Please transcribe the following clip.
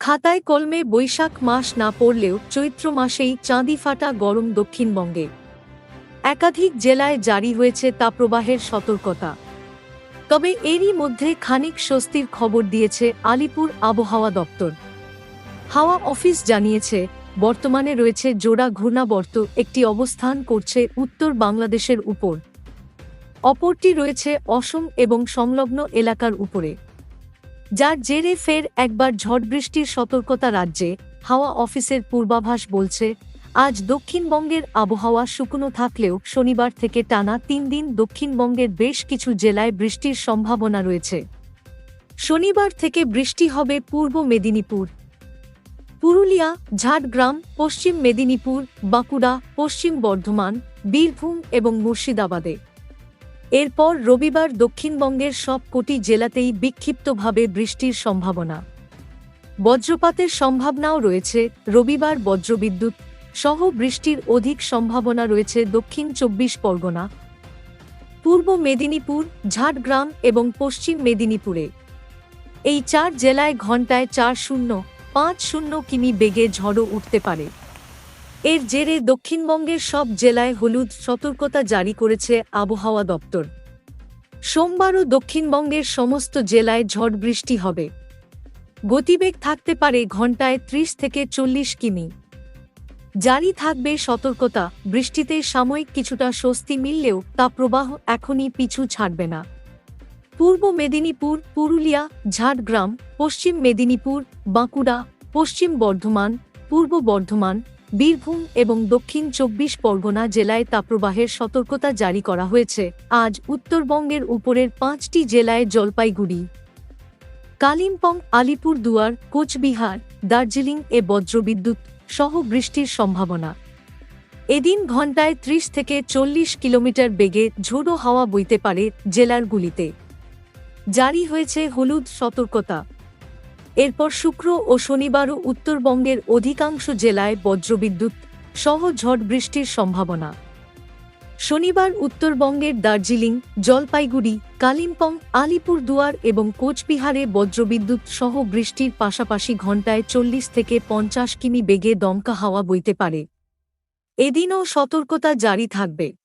খাতায় কলমে বৈশাখ মাস না পড়লেও চৈত্র মাসেই চাঁদি ফাটা গরম দক্ষিণবঙ্গে। একাধিক জেলায় জারি হয়েছে তাপপ্রবাহের সতর্কতা। তবে এরই মধ্যে খানিক স্বস্তির খবর দিয়েছে আলিপুর আবহাওয়া দপ্তর। হাওয়া অফিস জানিয়েছে, বর্তমানে রয়েছে জোড়া ঘূর্ণাবর্ত, একটি অবস্থান করছে উত্তর বাংলাদেশের উপর। অপরটি রয়েছে অসম এবং সংলগ্ন এলাকার উপরে। যার জেরে ফের একবার ঝড় বৃষ্টির সতর্কতা রাজ্যে, হাওয়া অফিসের পূর্বাভাস বলছে, আজ দক্ষিণবঙ্গের আবহাওয়া শুকনো থাকলেও শনিবার থেকে টানা তিন দিন দক্ষিণবঙ্গের বেশ কিছু জেলায় বৃষ্টির সম্ভাবনা রয়েছে। শনিবার থেকে বৃষ্টি হবে পূর্ব মেদিনীপুর, পুরুলিয়া, ঝাড়গ্রাম, পশ্চিম মেদিনীপুর, বাঁকুড়া, পশ্চিম বর্ধমান, বীরভূম এবং মুর্শিদাবাদে। এরপর রবিবার দক্ষিণবঙ্গের সব কোটি জেলাতেই বিক্ষিপ্তভাবে বৃষ্টির সম্ভাবনা। বজ্রপাতের সম্ভাবনাও রয়েছে, রবিবার বজ্রবিদ্যুৎ সহ বৃষ্টির অধিক সম্ভাবনা রয়েছে দক্ষিণ চব্বিশ পরগনা, পূর্ব মেদিনীপুর, ঝাড়গ্রাম এবং পশ্চিম মেদিনীপুরে। এই চার জেলায় ঘণ্টায় চার শূন্য, পাঁচ শূন্য কিমি বেগে ঝড়ও উঠতে পারে। এর জেরে দক্ষিণবঙ্গের সব জেলায় হলুদ সতর্কতা জারি করেছে আবহাওয়া দপ্তর। সোমবারও দক্ষিণবঙ্গের সমস্ত জেলায় ঝড় বৃষ্টি হবে। গতিবেগ থাকতে পারে ঘণ্টায় ত্রিশ থেকে চল্লিশ কিমি। জারি থাকবে সতর্কতা, বৃষ্টিতে সাময়িক কিছুটা স্বস্তি মিললেও তা প্রবাহ এখনই পিছু ছাড়বে না। পূর্ব মেদিনীপুর, পুরুলিয়া, ঝাড়গ্রাম, পশ্চিম মেদিনীপুর, বাঁকুড়া, পশ্চিম বর্ধমান, পূর্ব বর্ধমান বীরভূম এবং দক্ষিণ চব্বিশ পরগনা জেলায় তাপপ্রবাহের সতর্কতা জারি করা হয়েছে। আজ উত্তরবঙ্গের উপরের পাঁচটি জেলায় জলপাইগুড়ি, কালিম্পং, আলিপুরদুয়ার, কোচবিহার, দার্জিলিং এ বজ্রবিদ্যুৎ সহ বৃষ্টির সম্ভাবনা। এদিন ঘণ্টায় ত্রিশ থেকে চল্লিশ কিলোমিটার বেগে ঝোড়ো হাওয়া বইতে পারে জেলারগুলিতে জারি হয়েছে হলুদ সতর্কতা। এরপর শুক্র ও শনিবারও উত্তরবঙ্গের অধিকাংশ জেলায় বজ্রবিদ্যুৎ সহ ঝড় বৃষ্টির সম্ভাবনা। শনিবার উত্তরবঙ্গের দার্জিলিং, জলপাইগুড়ি, কালিম্পং, আলিপুরদুয়ার এবং কোচবিহারে বজ্রবিদ্যুৎ সহ বৃষ্টির পাশাপাশি ঘণ্টায় চল্লিশ থেকে পঞ্চাশ কিমি বেগে দমকা হাওয়া বইতে পারে। এদিনও সতর্কতা জারি থাকবে।